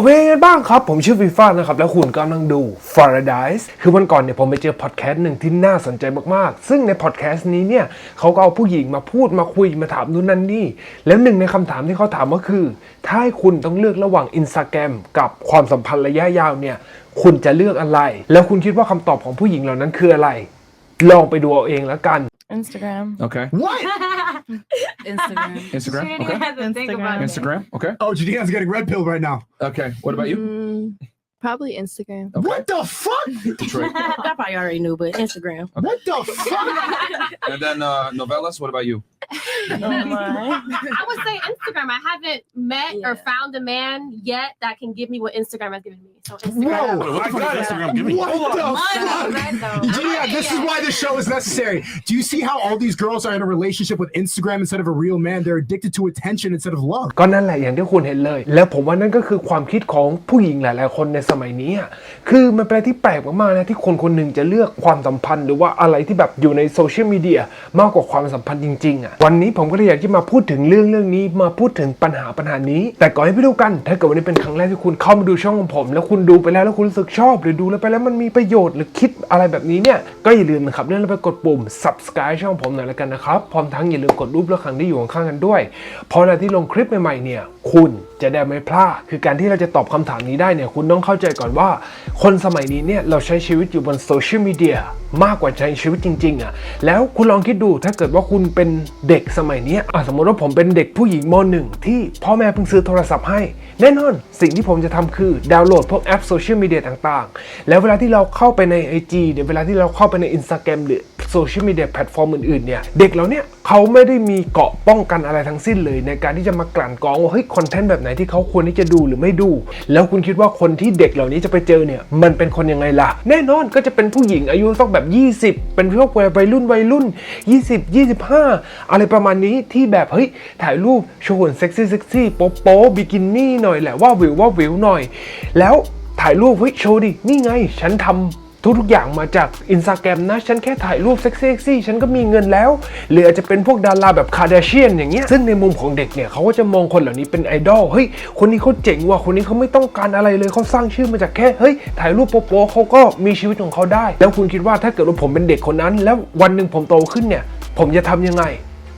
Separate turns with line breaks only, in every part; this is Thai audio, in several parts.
เว้ยกันบ้างครับ ผมชื่อฟีฟ่านะครับ แล้วคุณกำลังดู Paradise คือวันก่อนเนี่ยผมไปเจอพอดแคสต์หนึ่งที่น่าสนใจมากๆ ซึ่งในพอดแคสต์นี้เนี่ยเขาก็เอาผู้หญิงมาพูดมาคุยมาถามนู่นนั่นนี่ แล้วหนึ่งในคำถามที่เขาถามก็คือ ถ้าให้คุณต้องเลือกระหว่าง Instagram กับความสัมพันธ์ระยะยาวเนี่ยคุณจะเลือกอะไร แล้วคุณคิดว่าคำตอบของผู้หญิงเหล่านั้นคืออะไร ลองไปดูเอาเองแล้วกัน
Instagram.
Okay.
What?
Instagram.
Instagram.
Trinity
Okay.
has to think about it.
Instagram. Okay.
Oh, Jadina's getting red pill right now.
Okay. What about you?
Mm, probably Instagram.
Okay.
What the fuck?
Detroit.
I probably already knew, but Instagram.
What the fuck?
And then uh, novellas. What about you?
Oh my.
I would say Instagram. I haven't met or
Yeah.
found a man yet that can give me what Instagram has given me. So Instagram.
Whoa.
What the fuck is Instagram giving you?
What the
Money,
fuck?
right, though.
Jadina, this is why this show is necessary. Do you see how all these girls are in a relationship with Instagram instead of a real man? They're addicted to attention instead of love.
ก็นั่นแหละอย่างที่คุณเห็นเลย แล้วผมว่านั่นก็คือความคิดของผู้หญิงหลาย ๆ คนในสมัยนี้อะคือมันเป็นอะไรที่แปลกมากๆนะที่คนคนหนึ่งจะเลือกความสัมพันธ์หรือว่าอะไรที่แบบอยู่ในโซเชียลมีเดียมากกว่าความสัมพันธ์จริง ๆอะวันนี้ผมก็เลยอยากที่มาพูดถึงเรื่องเรื่องนี้มาพูดถึงปัญหาปัญหานี้ แต่ก่อนให้ไปดูกัน ถ้าเกิดวันนี้เป็นครั้งแรกที่คุณเข้ามาดูช่องของผมแล้วคุณคุณดูไปแล้วแล้วคุณรู้สึกชอบ หรือดูแล้วไปแล้วมันมีประโยชน์หรือคิดอะไรแบบนี้เนี่ย ก็อย่าลืมนะครับเลื่อนไปกดปุ่ม subscribe ช่องผมหน่อยละกันนะครับ พร้อมทั้งอย่าลืมกดรูปแล้วครั้งที่อยู่ข้างๆกันด้วยพราะเวลาที่ลงคลิปใหม่ๆเนี่ย คุณ จะได้ไม่พลาดคือการที่เราจะตอบคำถามนี้ได้เนี่ยคุณต้องเข้าใจก่อนว่า คนสมัยนี้เนี่ยเราใช้ชีวิตอยู่บนโซเชียลมีเดียมากกว่าใช้ชีวิตจริงๆอะแล้วคุณลองคิดดูถ้าเกิดว่าคุณเป็นเด็กสมัยนี้อะสมมติว่าผมเป็นเด็กผู้หญิงมหนึ่งที่พ่อแม่เพิ่งซื้อโทรศัพท์ให้ แน่นอนสิ่งที่ผมจะทำคือดาวน์โหลดพวกแอปโซเชียลมีเดียต่างๆ แล้วเวลาที่เราเข้าไปใน IG เดี๋ยวเวลาที่เราเข้าไปใน Instagram หรือโซเชียลมีเดียแพลตฟอร์มอื่นๆเนี่ยเด็กเราเนี่ยเขาไม่ได้มีเกาะป้องกันอะไรทั้งสิ้นเลยในการที่จะมากลั่นกรองว่าเฮ้ยคอนเทนต์แบบไหนที่เขาควรที่จะดูหรือไม่ดู แล้วคุณคิดว่าคนที่เด็กเหล่านี้จะไปเจอเนี่ย มันเป็นคนยังไงล่ะ แน่นอนก็จะเป็นผู้หญิงอายุสักแบบ 20 เป็นพวกวัยรุ่นวัยรุ่น 20 25 อะไรประมาณนี้ที่แบบเฮ้ยถ่ายรูปโชว์หุ่นเซ็กซี่เซ็กซี่โป๊โป๊บิกินี่หน่อยแหละว่าวิวว่าวิวหน่อย แล้วถ่ายรูปเฮ้ยโชว์ดินี่ไง ฉันทำ ทุกๆอย่างมาจากอินสตาแกรมนะ ฉันแค่ถ่ายรูปเซ็กซี่ๆฉันก็มีเงินแล้ว หรืออาจจะเป็นพวกดาราแบบคาร์เดเชียนอย่างเงี้ยซึ่งในมุมของเด็กเนี่ยเขาก็จะมองคนเหล่านี้เป็นไอดอลเฮ้ยคนนี้เขาเจ๋งว่ะคนนี้เขาไม่ต้องการอะไรเลยเขาสร้างชื่อมาจากแค่เฮ้ยถ่ายรูปโป๊ะๆเขาก็มีชีวิตของเขาได้ แล้วคุณคิดว่าถ้าเกิดว่าผมเป็นเด็กคนนั้น แล้ววันหนึ่งผมโตขึ้นเนี่ยผมจะทำยังไง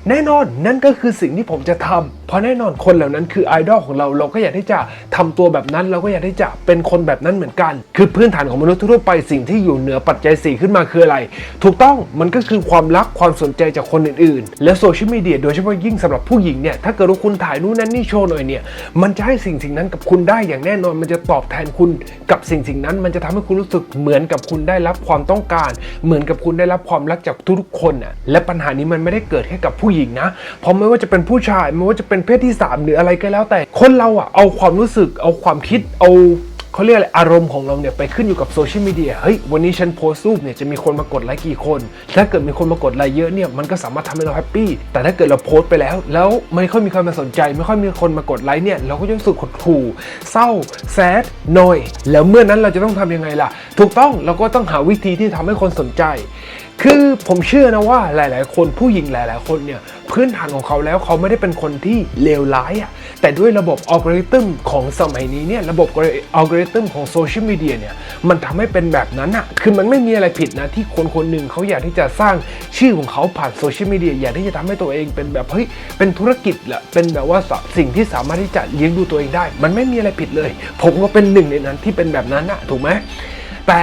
แน่นอนนั่นก็คือสิ่งที่ผมจะทำเพราะแน่นอนคนเหล่านั้นคือไอดอลของเราเราก็อยากที่จะทำตัวแบบนั้น เราก็อยากที่จะเป็นคนแบบนั้นเหมือนกัน คือพื้นฐานของมนุษย์ทั่วไปสิ่งที่อยู่เหนือปัจจัยสี่ขึ้นมาคืออะไร ถูกต้องมันก็คือความรักความสนใจจากคนอื่นๆ และโซเชียลมีเดียโดยเฉพาะยิ่งสำหรับผู้หญิงเนี่ยถ้าเกิดว่าคุณถ่ายนู่นนั่นนี่โชว์หน่อยเนี่ยมันจะให้สิ่งสิ่งนั้นกับคุณได้อย่างแน่นอนมันจะตอบแทนคุณกับสิ่งสิ่งนั้น มันจะทำให้คุณรู้สึกเหมือนกับคุณได้รับความต้องการ เหมือนกับคุณได้รับความรักจากทุกๆคนน่ะและปัญหานี้มันไม่ได้เกิดแค่กับผู้หญิงนะเพราะไม่ว่าจะเป็นผู้ชายไม่ว่าจะเป็นเพศที่สามหรืออะไรก็แล้วแต่ คนเราอะเอาความรู้สึกเอาความคิดเอาเขาเรียกอะไรอารมณ์ของเราเนี่ยไปขึ้นอยู่กับโซเชียลมีเดียเฮ้ยวันนี้ฉันโพสต์รูปเนี่ยจะมีคนมากดไลค์กี่คน ถ้าเกิดมีคนมากดไลค์เยอะเนี่ยมันก็สามารถทำให้เราแฮปปี้แต่ถ้าเกิดเราโพสต์ไปแล้ว แล้วไม่ค่อยมีใครมาสนใจ ไม่ค่อยมีคนมากดไลค์เนี่ยเราก็จะรู้สึกหดหู่เศร้าแซดนอยแล้วเมื่อนั้นเราจะต้องทำยังไงล่ะ ถูกต้องเราก็ต้องหาวิธีที่ทำให้คนสนใจ คือผมเชื่อนะว่าหลาย ๆ คนผู้หญิงหลาย ๆ คนเนี่ยพื้นฐานของเขาแล้วเขาไม่ได้เป็นคนที่เลวร้ายอะแต่ด้วยระบบอัลกอริทึมของสมัยนี้เนี่ยระบบอัลกอริทึมของโซเชียลมีเดียเนี่ยมันทำให้เป็นแบบนั้นอะคือมันไม่มีอะไรผิดนะที่คนคนหนึ่งเขาอยากที่จะสร้างชื่อของเขาผ่านโซเชียลมีเดียอยากที่จะทำให้ตัวเองเป็นแบบเฮ้ยเป็นธุรกิจแหละเป็นแบบว่าสิ่งที่สามารถที่จะเลี้ยงดูตัวเองได้ มันไม่มีอะไรผิดเลย ผมก็เป็นหนึ่งในนั้นที่เป็นแบบนั้นอะถูกไหมแต่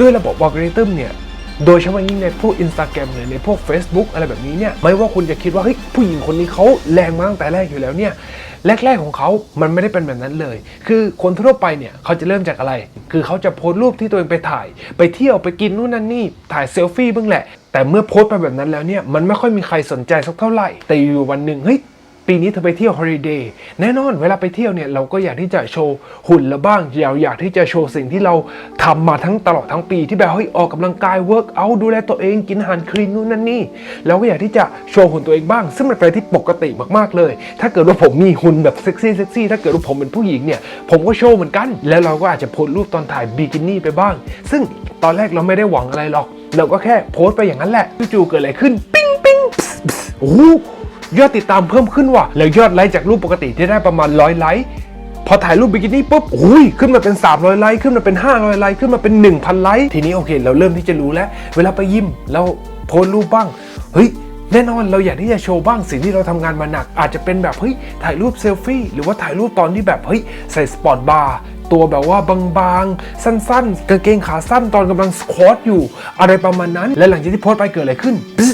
ด้วยระบบอัลกอริทึมเนี่ย โดยเฉพาะยิ่งในพวก Instagram หรือในพวก Facebook อะไรแบบนี้เนี่ยไม่ว่าคุณจะคิดว่าเฮ้ยผู้หญิงคนนี้เขาแรงมาตั้งแต่แรกอยู่แล้วเนี่ยแรกๆของเขามันไม่ได้เป็นแบบนั้นเลย คือคนทั่วไปเนี่ยเขาจะเริ่มจากอะไร คือเขาจะโพสต์รูปที่ตัวเองไปถ่าย ไปเที่ยวไปกินนู่นนั่นนี่ถ่ายเซลฟี่บ้างแหละ แต่เมื่อโพสต์ไปแบบนั้นแล้วเนี่ยมันไม่ค่อยมีใครสนใจสักเท่าไหร่ แต่อยู่วันหนึ่งเฮ้ย ปีนี้เธอไปเที่ยวฮอลิเดย์แน่นอนเวลาไปเที่ยวเนี่ยเราก็อยากที่จะโชว์หุ่นเราบ้างอยากอยากที่จะโชว์สิ่งที่เราทำมาทั้งตลอดทั้งปีที่แบบเฮ้ยออกกำลังกายเวิร์กเอาดูแลตัวเองกินอาหารคลีนนู่นนั่นนี่เราก็อยากที่จะโชว์หุ่นตัวเองบ้าง ซึ่งมันเป็นอะไรที่ปกติมากๆเลย ถ้าเกิดว่าผมมีหุ่นแบบเซ็กซี่เซ็กซี่ถ้าเกิดว่าผมเป็นผู้หญิงเนี่ยผมก็โชว์เหมือนกัน แล้วเราก็อาจจะโพสต์รูปตอนถ่ายบิกินี่ไปบ้าง ซึ่งตอนแรกเราไม่ได้หวังอะไรหรอก เราก็แค่โพสต์ไปอย่างนั้นแหละจู่ๆเกิดอะไรขึ้น ปิ้งปิ้งโอ้ ยอดติดตามเพิ่มขึ้นว่ะแล้วยอดไลค์จากรูปปกติที่ได้ประมาณร้อยไลค์พอถ่ายรูปบิกินี่ปุ๊บอุ้ยขึ้นมาเป็น 300 ไลค์ ขึ้นมาเป็น 500 ไลค์ ขึ้นมาเป็น 1,000 ไลค์ ทีนี้โอเค เราเริ่มที่จะรู้แล้ว เวลาไปยิมเราโพสรูปบ้าง เฮ้ย แน่นอนเราอยากที่จะโชว์บ้างสิ่งที่เราทำงานมาหนัก อาจจะเป็นแบบ เฮ้ย ถ่ายรูปเซลฟี่ หรือว่าถ่ายรูปตอนที่แบบ เฮ้ย ใส่สปอร์ตบาร์ตัวแบบว่าบางๆ สั้นๆ กางเกงขาสั้นตอนกำลังสควอตอยู่ อะไรประมาณนั้น และหลังจากที่โพสไปเกิดอะไรขึ้นปิ๊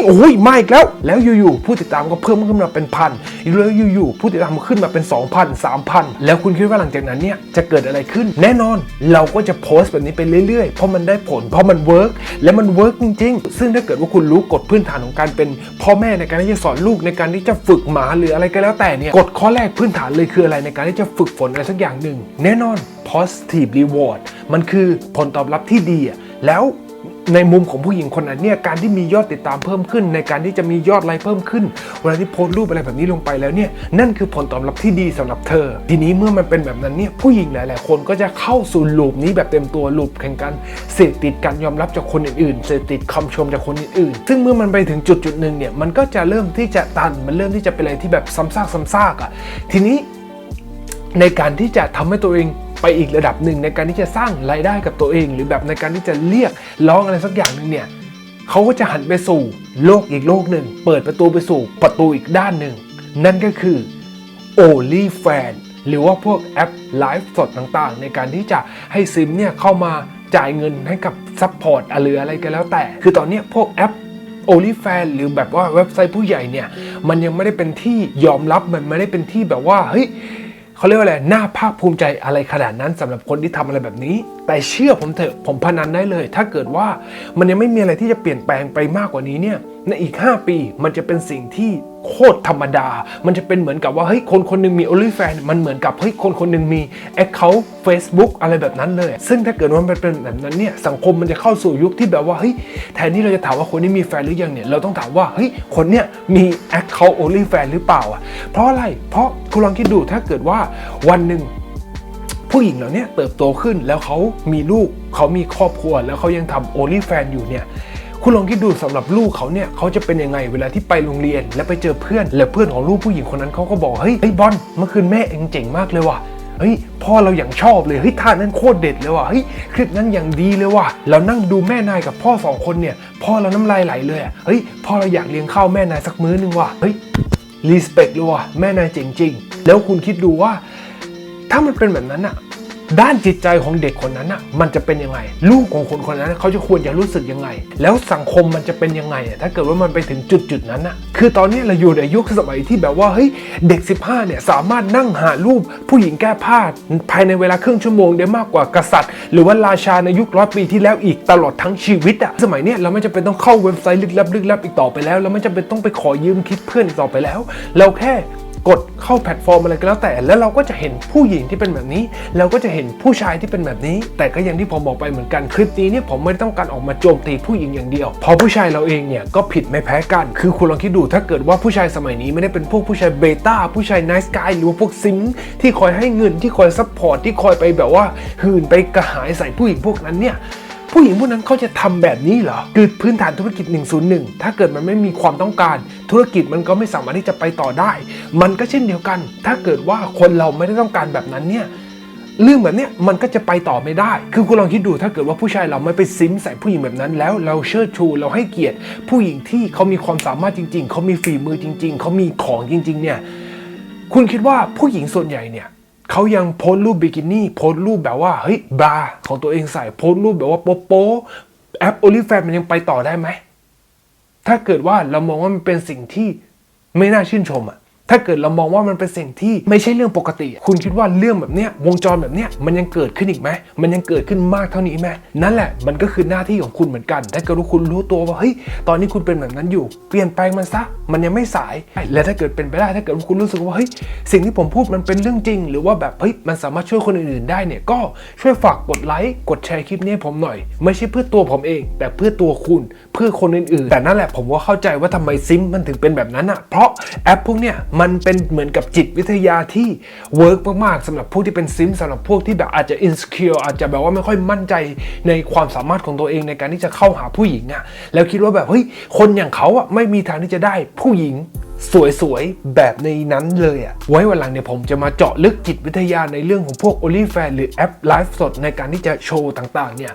งปิ๊งโอ้ยมาอีกแล้ว แล้วอยู่ๆผู้ติดตามก็เพิ่มขึ้นมาเป็นพันแล้วอยู่ๆผู้ติดตามขึ้นมาเป็น 2,000 3,000 แล้วคุณคิดว่าหลังจากนั้นเนี่ยจะเกิดอะไรขึ้น แน่นอนเราก็จะโพสต์แบบนี้ไปเรื่อยๆ เพราะมันได้ผล เพราะมันเวิร์กและมันเวิร์กจริง ๆ ซึ่งถ้าเกิดว่าคุณรู้กฎพื้นฐานของการเป็นพ่อแม่ในการที่จะสอนลูกในการที่จะฝึกหมาหรืออะไรก็แล้วแต่เนี่ยกฎข้อแรกพื้นฐานเลยคืออะไรในการที่จะฝึกฝนอะไรสักอย่างหนึ่งแน่นอน positive reward มันคือผลตอบรับที่ดีแล้ว ในมุมของผู้หญิงคนนั้นเนี่ยการที่มียอดติดตามเพิ่มขึ้น ในการที่จะมียอดไลค์เพิ่มขึ้น เวลาที่โพสต์รูปอะไรแบบนี้ลงไปแล้วเนี่ยนั่นคือผลตอบรับที่ดีสำหรับเธอ ทีนี้เมื่อมันเป็นแบบนั้นเนี่ยผู้หญิงหลาย ๆ คนก็จะเข้าสู่ลูปนี้แบบเต็มตัวลูปแข่งกันเสพติดการยอมรับจากคนอื่นๆเสพติดคำชมจากคนอื่นๆซึ่งเมื่อมันไปถึงจุดจุดหนึ่งเนี่ยมันก็จะเริ่มที่จะตันมันเริ่มที่จะเป็นอะไรที่แบบซ้ำซากซ้ำซากอะทีนี้ในการที่จะทำให้ตัวเอง ไปอีกระดับหนึ่งในการที่จะสร้างรายได้กับตัวเอง หรือแบบในการที่จะเรียกร้องอะไรสักอย่างหนึ่งเนี่ยเขาก็จะหันไปสู่โลกอีกโลกหนึ่ง เปิดประตูไปสู่ประตูอีกด้านหนึ่ง นั่นก็คือ Only Fan หรือว่าพวกแอปไลฟ์สดต่างๆ ในการที่จะให้ซิมเนี่ยเข้ามาจ่ายเงินให้กับซัพพอร์ตหรืออะไรก็แล้วแต่ คือตอนนี้พวกแอป OnlyFan หรือแบบว่าเว็บไซต์ผู้ใหญ่เนี่ย มันยังไม่ได้เป็นที่ยอมรับมันไม่ได้เป็นที่แบบว่าเฮ้ย เขาเรียกว่าอะไรน่าภาคภูมิใจอะไรขนาดนั้นสำหรับคนที่ทำอะไรแบบนี้ แต่เชื่อผมเถอะผมพนันได้เลย ถ้าเกิดว่ามันยังไม่มีอะไรที่จะเปลี่ยนแปลงไปมากกว่านี้เนี่ยในอีก 5 ปีมันจะเป็นสิ่งที่โคตรธรรมดา มันจะเป็นเหมือนกับว่าเฮ้ยคนคนหนึงมี OnlyFan มันเหมือนกับเฮ้ยคนคนหนึงมี Account Facebook อะไรแบบนั้นเลย ซึ่งถ้าเกิดว่ามันเป็นแบบนั้นเนี่ยสังคมมันจะเข้าสู่ยุคที่แบบว่าเฮ้ยแทนที่เราจะถามว่าคนนี้มีแฟนหรือยังเนี่ยเราต้องถามว่าเฮ้ยคนเนี้ยมี Account OnlyFan หรือเปล่าอะเพราะอะไร เพราะคุณลองคิดดูถ้าเกิดว่าวันหนึ่ง ผู้หญิงเหล่านี้เติบโตขึ้นแล้วเขามีลูกเขามีครอบครัว แล้วเขายังทำโอลิแฟนอยู่เนี่ยคุณลองคิดดูสำหรับลูกเขาเนี่ยเขาจะเป็นยังไงเวลาที่ไปโรงเรียน แล้วไปเจอเพื่อน แล้วเพื่อนของลูกผู้หญิงคนนั้นเขาก็บอกเฮ้ยเฮ้บอลเมื่อคืนแม่เองเจ๋งมากเลยว่ะเฮ้ยพ่อเราอย่างชอบเลยเฮ้ยท่านั้นโคตรเด็ดเลยว่ะเฮ้ยคลิปนั้นอย่างดีเลยว่ะเรานั่งดูแม่นายกับพ่อสองคนเนี่ยพ่อเราน้ำลายไหลเลยเฮ้ยพ่อเราอยากเลี้ยงข้าวแม่นายสักมื้อนึงว่ะเฮ้ยรีสเปคเลยว่ะแม่นายเจ๋งจริงแล้วคุณคิดดูว่า ถ้ามันเป็นแบบนั้นอะด้านจิตใจของเด็กคนนั้นอะมันจะเป็นยังไง ลูกของคนคนนั้นเขาจะควรจะรู้สึกยังไง แล้วสังคมมันจะเป็นยังไงถ้าเกิดว่ามันไปถึงจุดจุดๆนั้นอะคือตอนนี้เราอยู่ในยุคสมัยที่แบบว่าเฮ้ยเด็ก 15เนี่ยสามารถนั่งหารูปผู้หญิงแก้ผ้าภายในเวลาครึ่งชั่วโมงได้มากกว่ากษัตริย์ หรือว่าราชาในยุคร้อยปีที่แล้วอีกตลอดทั้งชีวิตอะสมัยเนี้ยเราไม่จำเป็นต้องเข้าเว็บไซต์ลึกลับลึกลับอีกต่อไปแล้วเราไม่จำเป็นต้องไปขอยืมคิดเพื่อนอีกต่อไปแล้ว เราแค่ กดเข้าแพลตฟอร์มอะไรก็แล้วแต่ แล้วเราก็จะเห็นผู้หญิงที่เป็นแบบนี้ เราก็จะเห็นผู้ชายที่เป็นแบบนี้ แต่ก็อย่างที่ผมบอกไปเหมือนกันคลิปนี้เนี่ยผมไม่ได้ต้องการออกมาโจมตีผู้หญิงอย่างเดียวพราะผู้ชายเราเองเนี่ยก็ผิดไม่แพ้กัน คือคุณลองคิดดูถ้าเกิดว่าผู้ชายสมัยนี้ไม่ได้เป็นพวกผู้ชายเบต้าผู้ชายไนส์กายหรือว่าพวกซิมที่คอยให้เงินที่คอยซัพพอร์ตที่คอยไปแบบว่าหื่นไปกระหายใส่ผู้หญิงพวกนั้นเนี่ย ผู้หญิงพวกนั้นเขาจะทำแบบนี้เหรอ คือพื้นฐานธุรกิจ 101 ถ้าเกิดมันไม่มีความต้องการ ธุรกิจมันก็ไม่สามารถที่จะไปต่อได้ มันก็เช่นเดียวกัน ถ้าเกิดว่าคนเราไม่ได้ต้องการแบบนั้นเนี่ยเรื่องแบบนี้มันก็จะไปต่อไม่ได้ คือคุณลองคิดดูถ้าเกิดว่าผู้ชายเราไม่ไปซิมใส่ผู้หญิงแบบนั้น แล้วเราเชิดชูเราให้เกียรติ ผู้หญิงที่เขามีความสามารถจริง ๆ เขามีฝีมือจริง ๆ เขามีของจริง ๆ เนี่ย คุณคิดว่าผู้หญิงส่วนใหญ่เนี่ย เขายังโพสรูปบิกินี่โพสรูปแบบว่าเฮ้ยบราของตัวเองใส่โพสรูปแบบว่าโป๊โป๊แอปโอลิแฟนมันยังไปต่อได้ไหมถ้าเกิดว่าเรามองว่ามันเป็นสิ่งที่ไม่น่าชื่นชมอะ ถ้าเกิดเรามองว่ามันเป็นสิ่งที่ไม่ใช่เรื่องปกติ คุณคิดว่าเรื่องแบบเนี้ยวงจรแบบเนี้ยมันยังเกิดขึ้นอีกไหมมันยังเกิดขึ้นมากเท่านี้ไหมนั่นแหละมันก็คือหน้าที่ของคุณเหมือนกัน ถ้าเกิดว่าคุณรู้ตัวว่าเฮ้ยตอนนี้คุณเป็นแบบนั้นอยู่ เปลี่ยนแปลงมันซะมันยังไม่สาย และถ้าเกิดเป็นไปได้ถ้าเกิดว่าคุณรู้สึกว่าเฮ้ยสิ่งที่ผมพูดมันเป็นเรื่องจริง หรือว่าแบบเฮ้ยมันสามารถช่วยคนอื่นๆได้เนี่ยก็ช่วยฝากกดไลค์กดแชร์คลิปนี้ผมหน่อย ไม่ใช่เพื่อตัวผมเอง แต่เพื่อตัวคุณเพื่อคนอื่นๆ แต่นั่นแหละผมก็เข้าใจว่าทำไมซิมมันถึงเป็นแบบนั้นอะเพราะแอปพวกเนี้ยมันเป็นเหมือนกับจิตวิทยาที่เวิร์กมากๆสำหรับผู้ที่เป็นซิมสำหรับพวกที่แบบอาจจะอินสคิวอาจจะแบบว่าไม่ค่อยมั่นใจในความสามารถของตัวเองในการที่จะเข้าหาผู้หญิงอะแล้วคิดว่าแบบเฮ้ยคนอย่างเขาอะไม่มีทางที่จะได้ผู้หญิง สวยๆ แบบในนั้นเลยอะไว้วันหลังเนี่ยผมจะมาเจาะลึกจิตวิทยาในเรื่องของพวก o n l y f a n หรือแอปไลฟ์สดในการที่จะโชว์ต่างๆ เนี่ย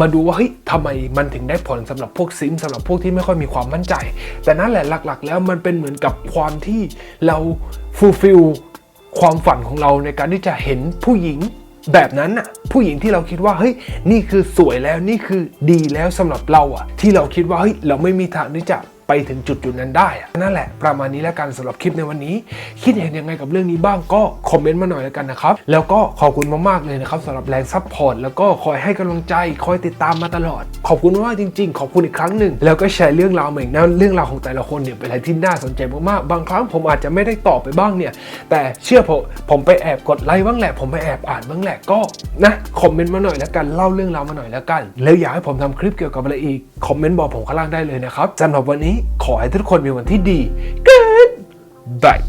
มาดูว่าเฮ้ยทำไมมันถึงได้ผลสำหรับพวกซิมสำหรับพวกที่ไม่ค่อยมีความมั่นใจ แต่นั่นแหละหลักๆ แล้วมันเป็นเหมือนกับความที่เราฟูลฟิลความฝันของเราในการที่จะเห็นผู้หญิงแบบนั้นน่ะผู้หญิงที่เราคิดว่าเฮ้ยนี่คือสวยแล้วนี่คือดีแล้วสำหรับเราอะที่เราคิดว่าเฮ้ยเราไม่มีทางที่จะ ไปถึงจุดจุดนั้นได้ นั่นแหละประมาณนี้แล้วกันสำหรับคลิปในวันนี้ คิดเห็นยังไงกับเรื่องนี้บ้างก็คอมเมนต์มาหน่อยแล้วกันนะครับ แล้วก็ขอบคุณมากๆเลยนะครับสำหรับแรงซัพพอร์ตแล้วก็คอยให้กำลังใจคอยติดตามมาตลอด ขอบคุณมากจริง ๆ ขอบคุณอีกครั้งหนึ่งแล้วก็แชร์เรื่องราวใหม่นะเรื่องราวของแต่ละคนเนี่ยเป็นอะไรที่น่าสนใจมากๆบางครั้งผมอาจจะไม่ได้ตอบไปบ้างเนี่ย แต่เชื่อผมผมไปแอบกดไลค์บ้างแหละผมไปแอบอ่านบ้างแหละก็นะคอมเมนต์มาหน่อยแล้วกันเล่าเรื่องราวมาหน่อยแล้วกัน แล้วอยากให้ผมทำคลิปเกี่ยวกับอะไรอีกคอมเมนต์บอกผมข้างล่างได้เลยนะครับสำหรับวันนี้ขอให้ทุกคนมีวันที่ดี Goodbye